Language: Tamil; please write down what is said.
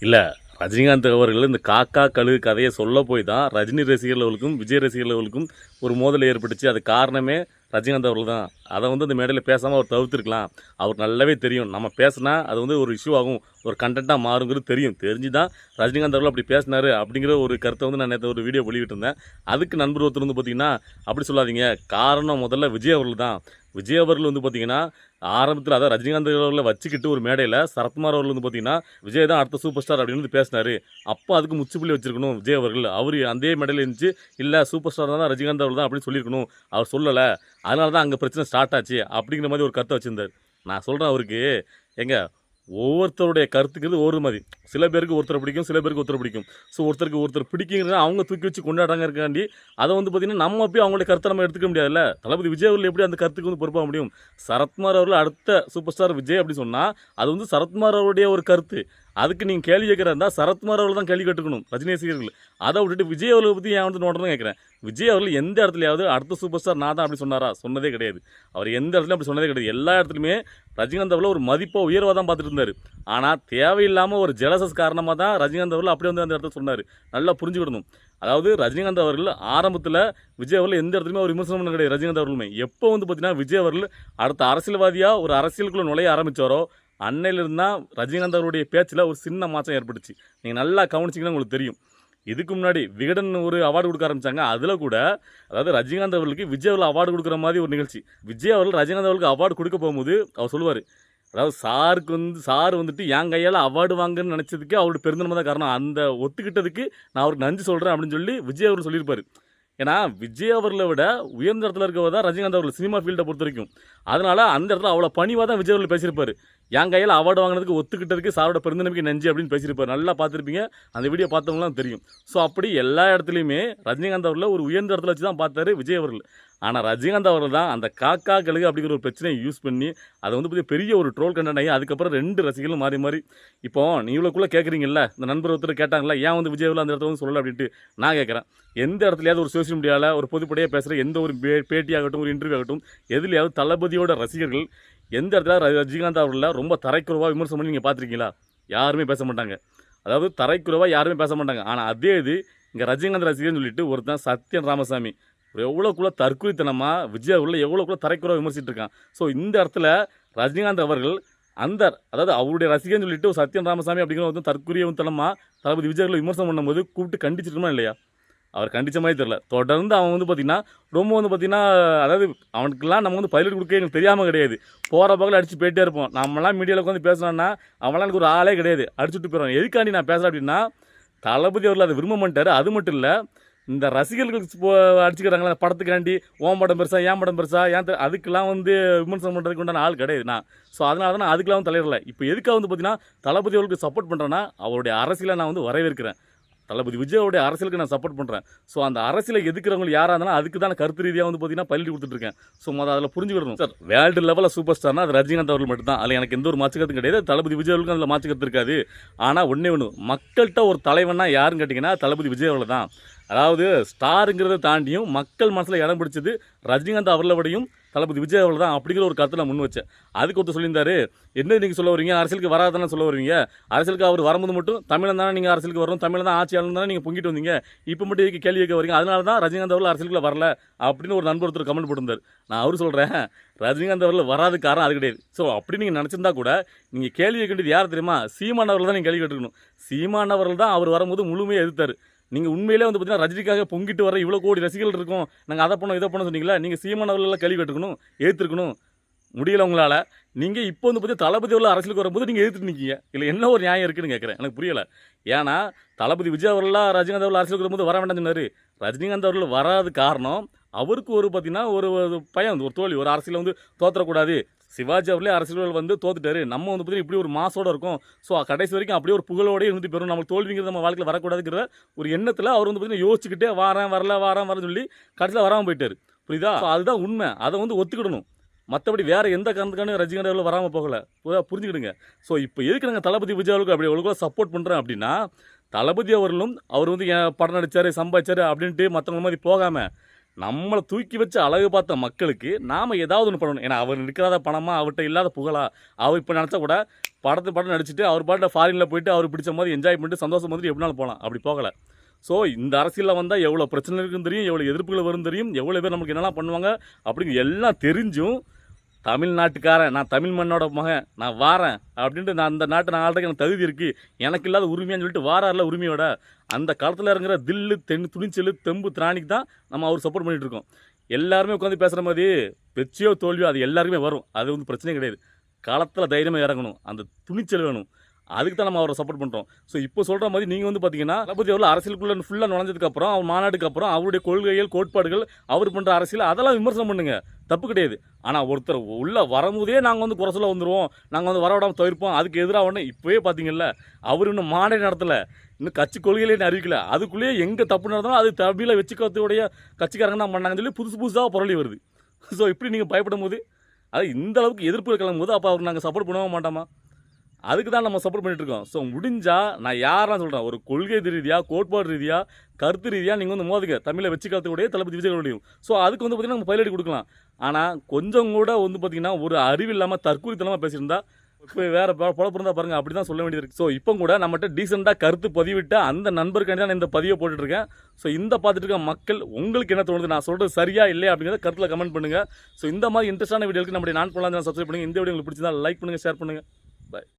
இல்லை ரஜினிகாந்த் அவர்கள் இந்த காக்கா கழுகு கதையை சொல்ல போய் தான் ரஜினி ரசிகர்களுக்கும் விஜய் ரசிகர்களுக்கும் ஒரு மோதல் ஏற்பட்டுச்சு. அது காரணமே ரஜினிகாந்த் அவர்கள் தான். அதை வந்து அந்த மேடையில் பேசாமல் அவர் தவிர்த்துருக்கலாம். அவர் நல்லாவே தெரியும். நம்ம பேசினா அது வந்து ஒரு இஷ்யூ ஆகும். ஒரு கண்டென்ட்டாக மாறுங்கிறது தெரியும். தெரிஞ்சு தான் ரஜினிகாந்த் அவர்கள் அப்படி பேசினாரு அப்படிங்கிற ஒரு கருத்தை வந்து நான் நேற்று ஒரு வீடியோ வெளியிட்டிருந்தேன். அதுக்கு நண்பர் ஒருத்தர் வந்து பார்த்தீங்கன்னா அப்படி சொல்லாதீங்க. காரணம் முதல்ல விஜய் அவர்கள் தான். விஜய் அவர்கள் வந்து பார்த்தீங்கன்னா ஆரம்பத்தில் அதாவது ரஜினிகாந்த் அவர்களை வச்சுக்கிட்டு ஒரு மேடையில் சரத்குமார் அவர்கள் வந்து பார்த்தீங்கன்னா விஜய் தான் அடுத்த சூப்பர் ஸ்டார் அப்படின்னு வந்து பேசினாரு. அப்போ அதுக்கு முச்சுப்புள்ளி வச்சிருக்கணும் விஜய் அவர்கள். அவர் அதே மேடையில் இருந்துச்சு இல்லை சூப்பர் ஸ்டார் தான் ரஜினிகாந்த் அவர்கள் தான் அப்படின்னு சொல்லியிருக்கணும். அவர் சொல்லலை. அதனால தான் அங்கே பிரச்சனை ஸ்டார்ட் ஆச்சு அப்படிங்கிற மாதிரி ஒரு கருத்தை வச்சுருந்தார். நான் சொல்கிறேன் அவருக்கு எங்கே ஒவ்வொருத்தருடைய கருத்துக்கிறது ஒவ்வொரு மாதிரி. சில பேருக்கு ஒருத்தர் பிடிக்கும் சில பேருக்கு ஒருத்தர் பிடிக்கும். ஸோ ஒருத்தருக்கு ஒருத்தர் பிடிக்குங்கிறத அவங்க தூக்கி வச்சு கொண்டாடுறாங்க இருக்காண்டி அதை வந்து பார்த்தீங்கன்னா நம்ம போய் அவங்களுடைய கருத்தை நம்ம எடுத்துக்க முடியாதுல்ல? தளபதி விஜய் அவர்கள் எப்படி அந்த கருத்துக்கு வந்து பொறுப்பாக முடியும்? சரத்குமார் அவர்கள் அடுத்த சூப்பர் ஸ்டார் விஜய் அப்படின்னு சொன்னால் அது வந்து சரத்குமார் அவருடைய ஒரு கருத்து. அதுக்கு நீங்கள் கேள்வி கேட்குறா இருந்தால் சரத்குமார் அவர்கள் தான் கேள்வி கேட்டுக்கணும். ரஜினி ரசிகர்கள். அதை விட்டுட்டு விஜய் அவர்களை பற்றி ஏன் வந்து நோட்டணும் கேட்குறேன். விஜய் அவர்கள் எந்த இடத்துலையாவது அடுத்த சூப்பர் ஸ்டார் நான் தான் அப்படி சொன்னாரா? சொன்னதே கிடையாது. அவர் எந்த இடத்துலையும் அப்படி சொன்னதே கிடையாது. எல்லா இடத்துலையுமே ரஜினிகாந்த் அவர்கள் ஒரு மதிப்பாக உயர்வாக தான் பார்த்துட்டு இருந்தார். ஆனால் தேவையில்லாமல் ஒரு ஜெலசஸ் காரணமாக தான் ரஜினிகாந்த் அவர்கள் அப்படியே வந்து அந்த இடத்துல சொன்னார். நல்லா புரிஞ்சுக்கிடணும். அதாவது ரஜினிகாந்த் அவர்கள் ஆரம்பத்தில் விஜய் அவர்கள் எந்த இடத்துலையுமே ஒரு விமர்சனம் பண்ண கிடையாது ரஜினிகாந்த் அவர்களுமே. எப்போ வந்து பார்த்தீங்கன்னா விஜய் அவர்கள் அடுத்த அரசியல்வாதியாக ஒரு அரசியலுக்குள்ளே நுழைய ஆரம்பித்தாரோ அன்னையிலிருந்து தான் ரஜினிகாந்த் அவருடைய பேச்சில் ஒரு சின்ன மாற்றம் ஏற்பட்டுச்சு. நீங்கள் நல்லா கவனிச்சிங்கன்னா உங்களுக்கு தெரியும். இதுக்கு முன்னாடி விகடன் ஒரு அவார்டு கொடுக்க ஆரம்பித்தாங்க அதில் கூட அதாவது ரஜினிகாந்த் அவர்களுக்கு விஜய் அவர்கள் அவார்டு கொடுக்குற மாதிரி ஒரு நிகழ்ச்சி. விஜய் அவர்கள் ரஜினிகாந்த் அவர்களுக்கு அவார்டு கொடுக்க போகும்போது அவர் சொல்லுவார் அதாவது சாருக்கு வந்து சார் வந்துட்டு என் கையால் அவார்டு வாங்குன்னு நினச்சதுக்கு அவரோட பெருந்தன்மை தான் காரணம். அந்த ஒத்துக்கிட்டதுக்கு நான் அவருக்கு நன்றி சொல்கிறேன் அப்படின்னு சொல்லி விஜய் அவர் சொல்லியிருப்பார். ஏன்னா விஜய் அவர்களை விட உயர்ந்த இடத்துல இருக்கவர் தான் ரஜினிகாந்த் அவர்கள் சினிமா ஃபீல்டை பொறுத்த வரைக்கும். அந்த இடத்துல அவ்வளோ பணிவாக தான் விஜய் அவர்கள் பேசியிருப்பார். என் கையில் அவார்டு வாங்கினதுக்கு ஒத்துக்கிட்டதுக்கு சாரோட பெருந்தன்மைக்கு நெஞ்சு அப்படின்னு பேசியிருப்பார். நல்லா பார்த்துருப்பீங்க. அந்த வீடியோ பார்த்தவங்களாம் தெரியும். ஸோ அப்படி எல்லா இடத்துலையுமே ரஜினிகாந்த் அவர்களை ஒரு உயர்ந்த இடத்துல வச்சு தான் பார்த்தாரு விஜய் அவர்கள். ஆனால் ரஜினிகாந்த் அவர்கள் தான் அந்த காக்கா கழுகு அப்படிங்கிற ஒரு பிரச்சனையை யூஸ் பண்ணி அதை வந்து பெரிய- பெரிய ஒரு ட்ரோல் கண்டென்ட் ஆகி அதுக்கப்புறம் ரெண்டு ரசிகர்களும் மாறி மாறி. இப்போ நீ இவ்வளோக்குள்ளே கேட்குறீங்கல்ல இந்த நண்பர் ஒருத்தர் கேட்டாங்களா ஏன் வந்து விஜய் அந்த இடத்துல வந்து சொல்லலை? அப்படின்ட்டு நான் கேட்குறேன் எந்த இடத்துலையாவது ஒரு சோஷியல் மீடியாவில் ஒரு பொதுப்படையாக பேசுகிற எந்த ஒரு பே பேட்டியாகட்டும் ஒரு இன்டர்வியூ ஆகட்டும் எதுலையாவது தளபதியோட ரசிகர்கள் எந்த இடத்துல ர- ரஜினிகாந்த் அவர்களில் ரொம்ப தரைக்குறவாக விமர்சனம் பண்ணி நீங்கள் பார்த்துருக்கீங்களா யாருமே பேச மாட்டாங்க. அதாவது தரைக்குறவாக யாருமே பேச மாட்டாங்க. ஆனால் அதே இது இங்கே ரஜினிகாந்த் ரசிகர்னு சொல்லிட்டு ஒருத்தன் சத்யன் ராமசாமி. எவ்வளோக்குள்ள தற்கொலைத்தனமாக விஜய் உள்ள எவ்வளோக்குள்ள தரைக்குறை விமர்சிட்டு இருக்கான் ஸோ இந்த இடத்துல ரஜினிகாந்த் அவர்கள் அந்த அதாவது அவருடைய ரசிகர்னு சொல்லிட்டு ஒரு சத்யன் ராமசாமி அப்படிங்கிற வந்து தற்கொலைத்தனமாக தளபதி விஜயர்களை விமர்சனம் பண்ணும்போது கூப்பிட்டு கண்டிச்சிருக்கணுமா இல்லையா? அவர் கண்டிச்ச மாதிரி தெரில தொடர்ந்து அவன் வந்து பார்த்திங்கன்னா ரொம்ப வந்து பார்த்திங்கன்னா அதாவது அவனுக்குலாம் நம்ம வந்து பதிலடி கொடுக்க எனக்கு தெரியாமல் கிடையாது. போகிற பக்கம் அடிச்சு போயிட்டே இருப்போம். நம்மளாம் மீடியாவில் உட்காந்து பேசலாம்னா அவன்லாம் எனக்கு ஒரு ஆளே கிடையாது. அடிச்சுட்டு போயிடுவான். எதுக்காண்டி நான் பேசுகிறேன் அப்படின்னா தளபதி அவர்கள் அதை விரும்ப மாட்டார். அது மட்டும் இல்லை இந்த ரசிகர்களுக்கு போ அடிச்சுக்கிறாங்களா அந்த படத்துக்காண்டி ஓம் படம் பெருசா ஏன் படம் பெருசா? ஏன் அதுக்கெல்லாம் வந்து விமர்சனம் பண்ணுறதுக்கு உண்டான ஆள் கிடையாது. நான் ஸோ அதனால தான் நான் அதுக்கெல்லாம் வந்து தலையிடல. இப்போ எதுக்காக வந்து பார்த்தீங்கன்னா தளபதி அவர்களுக்கு சப்போர்ட் பண்ணுறேன்னா அவருடைய அரசியலை நான் வந்து வரவேற்கிறேன். தளபதி விஜயோடைய அரசியலுக்கு நான் சப்போர்ட் பண்ணுறேன் ஸோ அந்த அரசியலை எதுக்குறவங்க யாராக இருந்தாலும் அதுக்கு தான் கருத்து ரீதியாக வந்து பார்த்தீங்கன்னா பள்ளி கொடுத்துட்ருக்கேன் ஸோ மொதல் அதில் புரிஞ்சுக்கிடணும். சார் வேர்ல்டு லெவலில் சூப்பர் ஸ்டார்னா அது ரஜினிகாந்த் அவர்கள் மட்டும்தான். அதில் எனக்கு எந்த ஒரு மாற்று கிடையாது. தளபதி விஜய் அவர்களுக்கும் அதில் மாற்று இருக்காது. ஆனால் ஒன்றே ஒன்று மக்கள்கிட்ட ஒரு தலைவனா யாருன்னு கேட்டிங்கன்னா தளபதி விஜய் அவர்கள் தான் அதாவது ஸ்டாருங்கிறத தாண்டியும் மக்கள் மனசில் இடம் பிடிச்சது ரஜினிகாந்த் அவர்களை விடையும் தளபதி விஜய் அவர்கள் தான் அப்படிங்கிற ஒரு கருத்தை நான் முன் வச்சேன். அதுக்கு ஒருத்தர் சொல்லியிருந்தாரு என்ன நீங்கள் சொல்ல வரீங்க அரசியலுக்கு வராதானே சொல்ல வருவீங்க அரசியலுக்கு அவர் வரும்போது மட்டும் தமிழன் தானே நீங்கள் அரசியலுக்கு வரணும் தமிழ் தான் ஆட்சியாளர் தானே நீங்கள் பொங்கிட்டு வந்தீங்க. இப்போ மட்டும் இதுக்கு கேள்வி கேட்க வரீங்க அதனால தான் ரஜினிகாந்த் அவர்கள் அரசியலுக்குள்ள வரல அப்படின்னு ஒரு நண்பர் ஒருத்தர் கமெண்ட் போட்டிருந்தார். நான் அவர் சொல்கிறேன் ரஜினிகாந்த் அவர்கள் வராத காரணம் அது கிடையாது. ஸோ அப்படி நீங்கள் நினச்சிருந்தா கூட நீங்கள் கேள்வி கேட்க வேண்டியது யார் தெரியுமா? சீமான் அவர்கள் தான் நீங்கள் கேள்வி கேட்டுக்கணும் சீமான் அவர்கள் தான் அவர் வரும்போது முழுமையாக எதிர்த்தார். நீங்கள் உண்மையிலே வந்து பார்த்தீங்கன்னா ரஜினிக்காக பொங்கிட்டு வர இவ்வளோ கோடி ரசிகர்கள் இருக்கும். நாங்கள் அதை பண்ணோம் இதை பண்ணோம் சொன்னீங்களா நீங்கள் சீமான் அவர்களெல்லாம் கேள்வி கேட்டுக்கணும் ஏற்றுக்கணும் முடியல உங்களால். நீங்கள் இப்போ வந்து பார்த்தீங்கன்னா தளபதி உள்ள அரசியலுக்கு வரும்போது நீங்கள் எதிர்த்து நிற்கீங்க இல்லை என்ன ஒரு நியாயம் இருக்குன்னு கேட்குறேன் எனக்கு புரியல. ஏன்னா தளபதி விஜய் அவர்களாம் ரஜினிகாந்த் அவர்கள் அரசியலுக்கு வரும்போது வர வேண்டாம்னு சொன்னார். ரஜினிகாந்த் அவர்கள் வராத காரணம் அவருக்கு ஒரு பார்த்தீங்கன்னா ஒரு ஒரு பயம் ஒரு தோல்வி. ஒரு அரசியல் வந்து தோற்றக்கூடாது சிவாஜி அவர்களே அரசியல் வந்து தோத்துட்டாரு. நம்ம வந்து பார்த்தீங்கன்னா இப்படி ஒரு மாசோட இருக்கும். ஸோ கடைசி வரைக்கும் அப்படியே ஒரு புகழோடய இருந்து பெறும் நமக்கு தோல்விங்கிறது நம்ம வாழ்க்கையில் வரக்கூடாதுங்கிற ஒரு எண்ணத்தில் அவர் வந்து பார்த்தீங்கன்னா யோசிச்சுக்கிட்டே வாரேன் வரல வாரேன் வரேன்னு சொல்லி கடைசியில் வராமல் போயிட்டார். புரியுதா? அதுதான் உண்மை. அதை வந்து ஒத்துக்கிடணும். மற்றபடி வேறு எந்த காரணத்துக்கான ரஜினிகாந்த் அவர்கள் வராமல் போகல. புரிஞ்சுக்கிடுங்க. ஸோ இப்போ எதுக்கு நாங்கள் தளபதி விஜய் அவர்களுக்கு அப்படி அவ்வளோ சப்போர்ட் பண்ணுறேன் அப்படின்னா தளபதி அவர்களும் அவர் வந்து என் படம் நடித்தார் சம்பாதிச்சார் அப்படின்ட்டு மற்றவங்க மாதிரி போகாமல் நம்மளை தூக்கி வச்சு அழகு பார்த்த மக்களுக்கு நாம் ஏதாவது ஒன்று பண்ணணும். ஏன்னா அவர் இருக்கிறத பணமா அவர்கிட்ட இல்லாத புகழா அவர் இப்போ நினச்சா கூட படத்து படம் நடிச்சுட்டு அவர் பாட்டில் ஃபாரினில் போயிட்டு அவர் பிடிச்ச மாதிரி என்ஜாய் பண்ணிட்டு சந்தோஷம் மாதிரி எப்படினாலும் போகலாம். அப்படி போகலை. ஸோ இந்த அரசியலில் வந்தால் எவ்வளோ பிரச்சனை இருக்குன்னு தெரியும் எவ்வளோ எதிர்ப்புகள் வரும் தெரியும் எவ்வளோ பேர் நமக்கு என்னெல்லாம் பண்ணுவாங்க அப்படிங்க எல்லாம் தெரிஞ்சும் தமிழ்நாட்டுக்காரன் நான் தமிழ் மண்ணோட மகன் நான் வாரேன் அப்படின்ட்டு நான் அந்த நாட்டை நான் ஆள்றதுக்கு எனக்கு தகுதி இருக்குது எனக்கு இல்லாத உரிமையான்னு சொல்லிட்டு வாரார்ல உரிமையோட. அந்த காலத்தில் இருக்கிற தில்லு தென் துணிச்சல் தெம்பு திராணிக்கு தான் நம்ம அவர் சப்போர்ட் பண்ணிகிட்டு இருக்கோம். எல்லாருமே உட்காந்து பேசுகிற மாதிரி வெற்றியோ தோல்வியோ அது எல்லாருக்குமே வரும். அது வந்து பிரச்சனையே கிடையாது. காலத்தில் தைரியமாக இறங்கணும். அந்த துணிச்சல் வேணும். அதுக்கு தான் நம்ம அவரை சப்போர்ட் பண்ணுறோம் ஸோ இப்போ சொல்கிற மாதிரி நீங்கள் வந்து பார்த்தீங்கன்னா தளபதி அவர்கள் அரசியலுக்குள்ள ஃபுல்லாக நுழைஞ்சதுக்கப்புறம் அவர் மாநாட்டுக்கு அப்புறம் அவருடைய கொள்கைகள் கோட்பாடுகள் அவர் பண்ணுற அரசியல் அதெல்லாம் விமர்சனம் பண்ணுங்க. தப்பு கிடையாது. ஆனால் ஒருத்தர் உள்ளே வரும்போதே நாங்கள் வந்து குறை சொல்ல வந்துடுவோம் நாங்கள் வந்து வரவிடாமல் தவிர்ப்போம். அதுக்கு எதிராக ஒன்று இப்போவே பார்த்தீங்கல்ல அவர் இன்னும் மாநாடு நடத்தலை. இன்னும் கட்சி கொள்கையிலே அறிவிக்கல. அதுக்குள்ளேயே எங்கே தப்பு நடந்தாலும் அது தமிழில் வச்சுக்கிறதுடைய கட்சிக்காரங்க தான் பண்ணாங்கன்னு சொல்லி புதுசு புதுசாக புரளி வருது. ஸோ இப்படி நீங்கள் பயப்படும் போது அது இந்த அளவுக்கு எதிர்ப்பு கிளம்பும் போது அப்போ அவர் நாங்கள் சப்போர்ட் பண்ணவே மாட்டோமா? அதுக்கு தான் நம்ம சப்போர்ட் பண்ணிட்டு இருக்கோம். ஸோ முடிஞ்சால் நான் யாரெல்லாம் சொல்கிறேன் ஒரு கொள்கை ரீதியாக கோட்பாடு ரீதியாக கருத்து ரீதியாக நீங்கள் வந்து மோதுங்க தமிழை வச்சுக்கிறதுடைய தளபதி விஜயகளுடையும் ஸோ அதுக்கு வந்து பார்த்தீங்கன்னா நம்ம பயிலடி கொடுக்கலாம். ஆனால் கொஞ்சம் கூட வந்து பார்த்தீங்கன்னா ஒரு அறிவு இல்லாமல் தற்கூரித்தனமாக பேசியிருந்தா இப்போ வேறு பொழப்பு இருந்தால் பாருங்கள் அப்படி தான் சொல்ல வேண்டியது இருக்குது ஸோ இப்போ கூட நம்மகிட்ட டீசெண்டாக கருத்து பதிவிட்ட அந்த நண்பருக்காண்டி தான் நான் இந்த பதிவை போட்டுட்டு இருக்கேன். ஸோ இந்த பார்த்துட்டு இருக்க மக்கள் உங்களுக்கு என்ன தோணுது? நான் சொல்கிறது சரியா இல்லையா அப்படிங்கிறத கருத்தில் கமெண்ட் பண்ணுங்க. ஸோ இந்த மாதிரி இன்ட்ரெஸ்டான வீடியோக்கு நம்முடைய நான் பண்ணலாம் சப்ஸ்கிரைப் பண்ணுங்கள் இந்த வீடியோ உங்களுக்கு பிடிச்சதா லைக் பண்ணுங்கள் ஷேர் பண்ணுங்க. பை